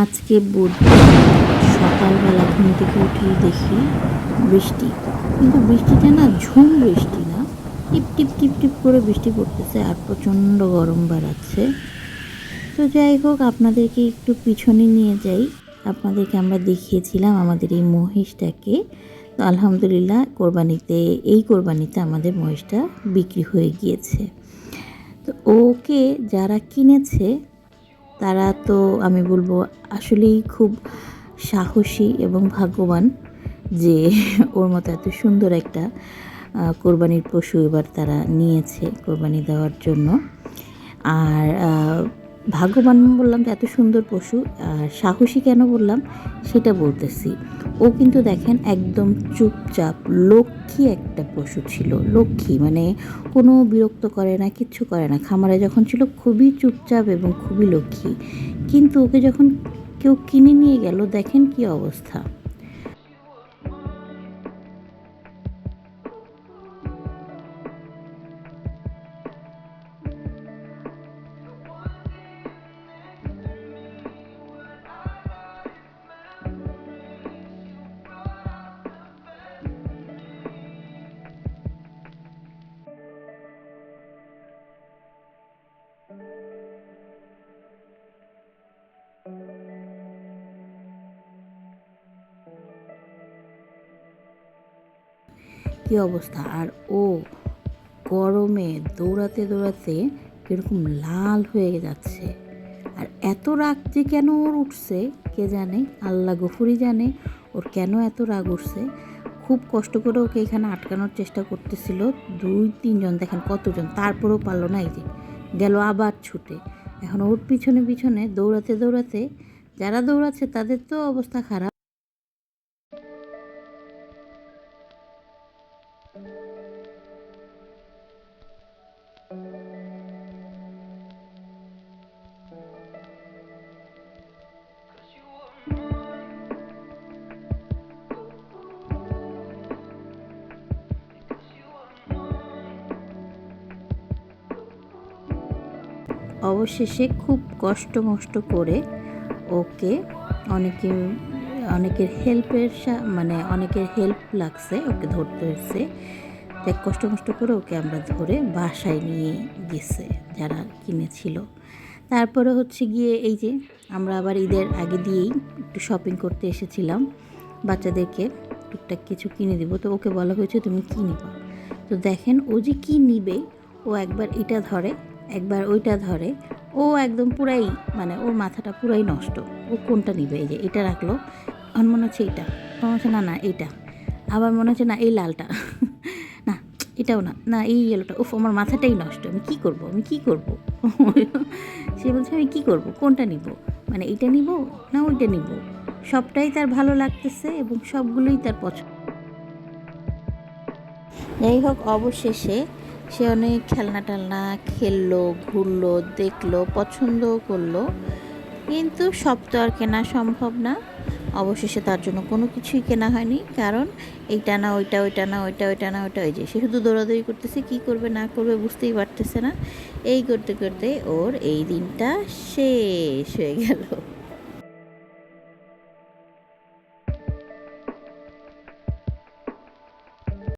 আজকে বুধবার। সকালবেলা ঘুম থেকে উঠেই দেখি বৃষ্টি। কিন্তু বৃষ্টিটা না ঝুম বৃষ্টি না। টিপ টিপ টিপ টিপ করে বৃষ্টি পড়তেছে আর প্রচণ্ড গরম বাড়াচ্ছে। তো যাই হোক, আপনাদেরকে একটু পিছনে নিয়ে যাই। আপনাদেরকে আমরা দেখিয়েছিলাম আমাদের এই মহিষটাকে। তো আলহামদুলিল্লাহ কোরবানিতে, এই কোরবানিতে আমাদের মহিষটা বিক্রি হয়ে গিয়েছে। তো ওকে যারা কিনেছে তারা তো, আমি বলব, আসলেই খুব সাহসী এবং ভাগ্যবান যে ওর মতো এত সুন্দর একটা কোরবানির পশু এবার তারা নিয়েছে কোরবানি দেওয়ার জন্য। আর ভাগ্যবান বললাম যে এত সুন্দর পশু, আর সাহসী কেন বললাম সেটা বলতেছি। ও কিন্তু দেখেন একদম চুপচাপ লক্ষ্মী একটা পশু ছিল, লক্ষ্মী মানে কোনো বিরক্ত করে না, কিচ্ছু করে না। খামারে যখন ছিল খুবই চুপচাপ এবং খুবই লক্ষ্মী। কিন্তু ওকে যখন কেউ কিনে নিয়ে গেল, দেখেন কি অবস্থা। কি অবস্থা? আর ও গরমে দৌড়াতে দৌড়াতে কীরকম লাল হয়ে যাচ্ছে। আর এত রাগ যে কেন ওর উঠছে, কে জানে? আল্লাহ গফুরি জানে ওর কেন এত রাগ উঠছে। খুব কষ্ট করে ওকে এখানে আটকানোর চেষ্টা করতেছিল। দুই, তিনজন, দেখেন কতজন, তারপরেও পারল না এই যে। গেল আবার ছুটে। এখন ওর পিছনে পিছনে দৌড়াতে দৌড়াতে যারা দৌড়াচ্ছে তাদের তো অবস্থা খারাপ। অবশেষে খুব কষ্ট মষ্ট করে ওকে অনেকে, অনেকের হেল্পের মানে অনেকের হেল্প লাগছে, ওকে ধরতে হয়েছে। তাই কষ্ট মষ্ট করে ওকে আমরা ধরে বাসায় নিয়ে গেছে, যারা কিনেছিল। তারপরে হচ্ছে গিয়ে এই যে আমরা আবার ঈদের আগে দিয়েই একটু শপিং করতে এসেছিলাম বাচ্চাদেরকে, টুকটাক কিছু কিনে দিব। তো ওকে বলা হয়েছে, তুমি কী নিবা? তো দেখেন ও যে কী নিবে, ও একবার এটা ধরে একবার ওইটা ধরে, ও একদম পুরাই মানে ওর মাথাটা পুরাই নষ্ট। ও কোনটা নিবে? এই যে এটা রাখল আমার মনে হচ্ছে এটা মনে হচ্ছে না না, এইটা। আবার মনে হচ্ছে না, এই লালটা। না, এটাও না না, এই ইয়েলোটা উফ, আমার মাথাটাই নষ্ট, আমি কি করব? আমি কি করব? সে বলছে, আমি কি করব? কোনটা নিব? মানে এটা নিব না ওইটা নিব? সবটাই তার ভালো লাগতেছে এবং সবগুলোই তার পছন্দ। যাই হোক, অবশেষে সে অনেক খেলনা টেলনা খেললো, ঘুরলো, দেখল পছন্দও করল। কিন্তু সব তো আর কেনা সম্ভব না। অবশেষে তার জন্য কোনো কিছুই কেনা হয়নি। কারণ এইটা না, ওইটা ওইটা না, ওইটা ওইটা না, ওইটা, ওই যে সে শুধু দৌড়াদৌড়ি করতেছে, কী করবে, না করবে বুঝতেই পারতেছে না। এই করতে করতে ওর এই দিনটা শেষ হয়ে গেল।